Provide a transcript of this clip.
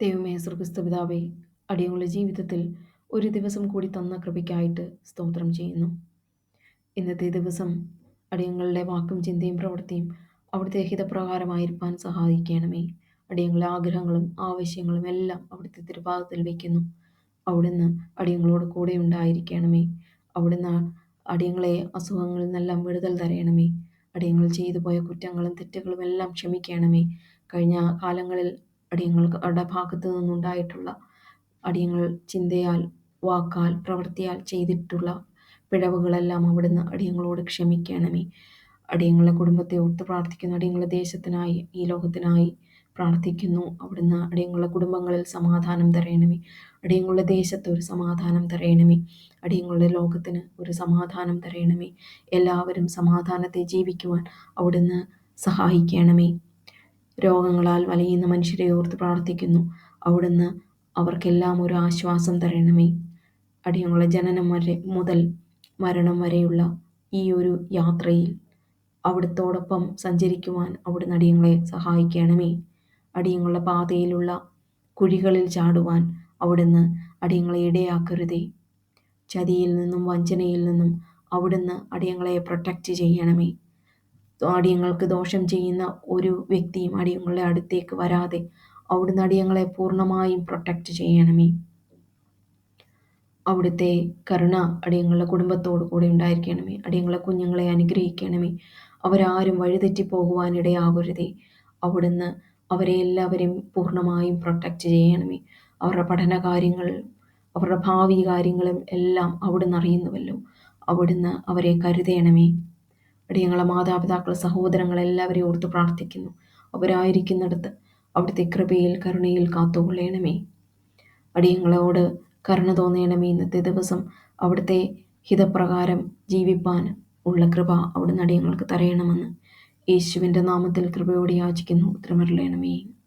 ദൈവമേ സ്വർഗസ്ഥ പിതാവേ അടിയങ്ങളുടെ ജീവിതത്തിൽ ഒരു ദിവസം കൂടി തന്ന കൃപയ്ക്കായിട്ട് സ്തോത്രം ചെയ്യുന്നു. ഇന്നത്തെ ദിവസം അടിയങ്ങളുടെ വാക്കും ചിന്തയും പ്രവൃത്തിയും അവിടുത്തെ ഹിതപ്രകാരമായിരിക്കാൻ സഹായിക്കണമേ. അടിയങ്ങളുടെ ആഗ്രഹങ്ങളും ആവശ്യങ്ങളും എല്ലാം അവിടുത്തെ തിരുപാദത്തിൽ വയ്ക്കുന്നു അവിടുന്ന് അടിയങ്ങളോട് കൂടെ ഉണ്ടായിരിക്കണമേ. അവിടുന്ന് അടിയങ്ങളെ അസുഖങ്ങളിൽ നിന്നെല്ലാം വിടുതൽ തരയണമേ. അടിയങ്ങൾ ചെയ്തു പോയ കുറ്റങ്ങളും തെറ്റുകളും എല്ലാം ക്ഷമിക്കണമേ. കഴിഞ്ഞ കാലങ്ങളിൽ അടിയങ്ങൾക്ക് അവരുടെ ഭാഗത്തു നിന്നുണ്ടായിട്ടുള്ള അടിയങ്ങൾ ചിന്തയാൽ വാക്കാൽ പ്രവൃത്തിയാൽ ചെയ്തിട്ടുള്ള പിഴവുകളെല്ലാം അവിടുന്ന് അടിയങ്ങളോട് ക്ഷമിക്കണമേ. അടിയങ്ങളുടെ കുടുംബത്തെ ഓർത്ത് പ്രാർത്ഥിക്കുന്നു. അടിയങ്ങളുടെ ദേശത്തിനായി ഈ ലോകത്തിനായി പ്രാർത്ഥിക്കുന്നു. അവിടുന്ന് അടിയങ്ങളുടെ കുടുംബങ്ങളിൽ സമാധാനം തരയണമേ. അടിയങ്ങളുടെ ദേശത്ത് ഒരു സമാധാനം തരയണമേ. അടിയങ്ങളുടെ ലോകത്തിന് ഒരു സമാധാനം തരയണമേ. എല്ലാവരും സമാധാനത്തെ ജീവിക്കുവാൻ അവിടുന്ന് സഹായിക്കണമേ. രോഗങ്ങളാൽ വലയുന്ന മനുഷ്യരെ ഓർത്ത് പ്രാർത്ഥിക്കുന്നു. അവിടുന്ന് അവർക്കെല്ലാം ഒരു ആശ്വാസം തരണമേ. അടിയങ്ങളുടെ ജനനം വരെ മുതൽ മരണം വരെയുള്ള ഈ ഒരു യാത്രയിൽ അവിടുത്തോടൊപ്പം സഞ്ചരിക്കുവാൻ അവിടുന്ന് അടിയങ്ങളെ സഹായിക്കണമേ. അടിയങ്ങളുടെ പാതയിലുള്ള കുഴികളിൽ ചാടുവാൻ അവിടുന്ന് അടിയങ്ങളെ ഇടയാക്കരുതേ. ചതിയിൽ നിന്നും വഞ്ചനയിൽ നിന്നും അവിടുന്ന് അടിയങ്ങളെ പ്രൊട്ടക്റ്റ് ചെയ്യണമേ. അടിയങ്ങൾക്ക് ദോഷം ചെയ്യുന്ന ഒരു വ്യക്തിയും അടിയങ്ങളുടെ അടുത്തേക്ക് വരാതെ അവിടുന്ന് അടിയങ്ങളെ പൂർണമായും പ്രൊട്ടക്റ്റ് ചെയ്യണമേ. അവിടുത്തെ കരുണ അടിയങ്ങളുടെ കുടുംബത്തോടു കൂടെ ഉണ്ടായിരിക്കണമേ. അടിയങ്ങളെ കുഞ്ഞുങ്ങളെ അനുഗ്രഹിക്കണമേ. അവരാരും വഴിതെറ്റി പോകുവാനിടയാകരുതേ. അവിടുന്ന് അവരെ എല്ലാവരെയും പൂർണമായും പ്രൊട്ടക്റ്റ് ചെയ്യണമേ. അവരുടെ പഠന കാര്യങ്ങൾ അവരുടെ ഭാവി കാര്യങ്ങളും എല്ലാം അവിടുന്ന് അറിയുന്നുവല്ലോ. അവിടുന്ന് അവരെ കരുതണമേ. അടിയങ്ങളെ മാതാപിതാക്കൾ സഹോദരങ്ങൾ എല്ലാവരെയും ഓർത്ത് പ്രാർത്ഥിക്കുന്നു. അവരായിരിക്കുന്നിടത്ത് അവിടുത്തെ കൃപയിൽ കരുണയിൽ കാത്തുകൊള്ളണമേ. അടിയങ്ങളോട് കരുണ തോന്നണമേ. ഇന്നത്തെ ദിവസം അവിടുത്തെ ഹിതപ്രകാരം ജീവിപ്പാൻ ഉള്ള കൃപ അവിടുന്ന് അടിയങ്ങൾക്ക് തരയണമെന്ന് യേശുവിന്റെ നാമത്തിൽ കൃപയോടെ യാചിക്കുന്നു. ഉത്തരമരുളയണമേ